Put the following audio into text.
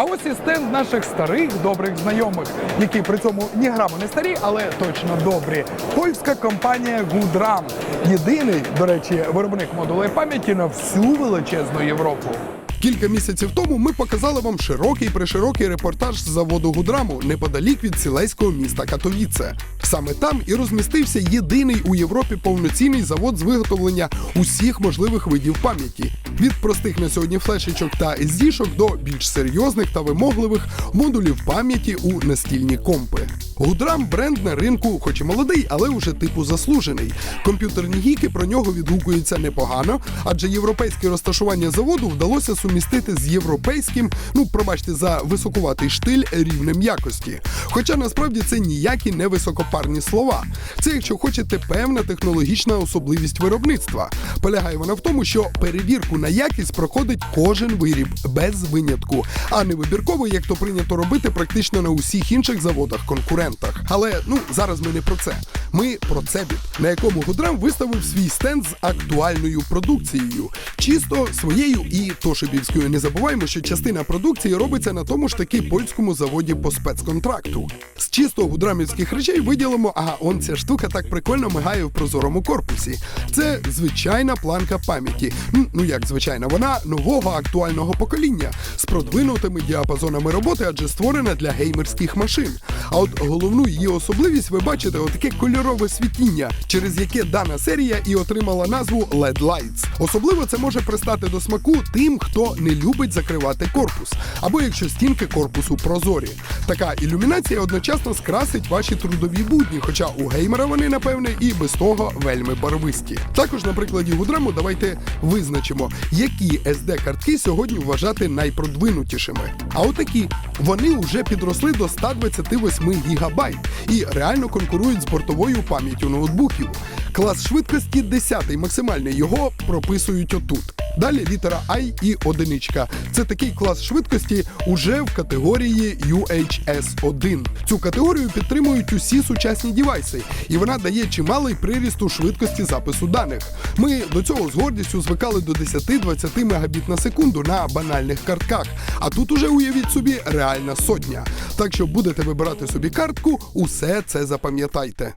А ось і стенд наших старих добрих знайомих, які при цьому ні граму не старі, але точно добрі. Польська компанія Гудрам. Єдиний, до речі, виробник модулей пам'яті на всю величезну Європу. Кілька місяців тому ми показали вам широкий приширокий репортаж з заводу Гудраму неподалік від сілейського міста Катовіце. Саме там і розмістився єдиний у Європі повноцінний завод з виготовлення усіх можливих видів пам'яті від простих на сьогодні флешечок та SD-шок до більш серйозних та вимогливих модулів пам'яті у настільні компи. Гудрам бренд на ринку, хоч і молодий, але вже типу заслужений. Комп'ютерні гіки про нього відгукуються непогано, адже європейське розташування заводу вдалося сумістити з європейським, ну пробачте за високуватий штиль рівнем якості. Хоча насправді це ніякі не високопарні слова. Це, якщо хочете, певна технологічна особливість виробництва. Полягає вона в тому, що перевірку на якість проходить кожен виріб без винятку, а не вибірково, як то прийнято робити практично на усіх інших заводах конкурентах. Але ну зараз ми не про це. Ми про Цебіт, на якому Гудрам виставив свій стенд з актуальною продукцією, чисто своєю і тошибівською. Не забуваємо, що частина продукції робиться на тому ж таки польському заводі по спецконтракту. Чисто гудрамівських речей виділимо, ага, он ця штука так прикольно мигає в прозорому корпусі. Це звичайна планка пам'яті. Ну як звичайна, вона нового актуального покоління з продвинутими діапазонами роботи, адже створена для геймерських машин. А от головну її особливість ви бачите отаке кольорове світіння, через яке дана серія і отримала назву LED Lights. Особливо це може пристати до смаку тим, хто не любить закривати корпус, або якщо стінки корпусу прозорі. Така ілюмінація одночасно скрасить ваші трудові будні, хоча у геймера вони, напевне, і без того вельми барвисті. Також на прикладі Гудраму давайте визначимо, які SD-картки сьогодні вважати найпродвинутішими. А отакі вони вже підросли до 128 гігабайт і реально конкурують з бортовою пам'яттю ноутбуків. Клас швидкості 10 максимальний його прописують отут. Далі літера I і одиничка. Це такий клас швидкості уже в категорії UHS-1. Цю категорію підтримують усі сучасні дівайси, і вона дає чималий приріст у швидкості запису даних. Ми до цього з гордістю звикали до 10-20 мегабіт на секунду на банальних картках. А тут уже уявіть собі реальна сотня. Так що будете вибирати собі картку, усе це запам'ятайте.